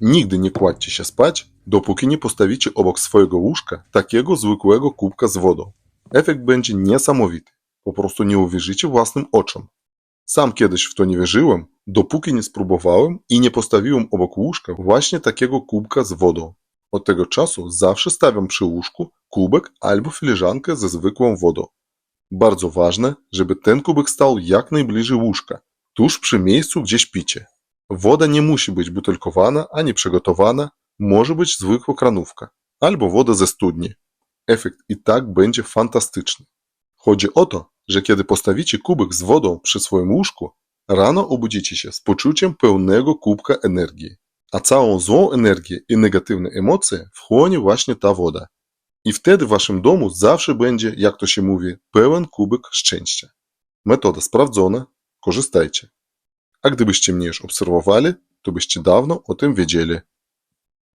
Nigdy nie kładźcie się spać, dopóki nie postawicie obok swojego łóżka takiego zwykłego kubka z wodą. Efekt będzie niesamowity. Po prostu nie uwierzycie własnym oczom. Sam kiedyś w to nie wierzyłem, dopóki nie spróbowałem i nie postawiłem obok łóżka właśnie takiego kubka z wodą. Od tego czasu zawsze stawiam przy łóżku kubek albo filiżankę ze zwykłą wodą. Bardzo ważne, żeby ten kubek stał jak najbliżej łóżka, tuż przy miejscu, gdzie śpicie. Woda nie musi być butelkowana ani przygotowana, może być zwykła kranówka albo woda ze studni. Efekt i tak będzie fantastyczny. Chodzi o to, że kiedy postawicie kubek z wodą przy swoim łóżku, rano obudzicie się z poczuciem pełnego kubka energii, a całą złą energię i negatywne emocje wchłonie właśnie ta woda. I wtedy w waszym domu zawsze będzie, jak to się mówi, pełen kubek szczęścia. Metoda sprawdzona, korzystajcie. A gdybyście mnie już obserwowali, to byście dawno o tym wiedzieli.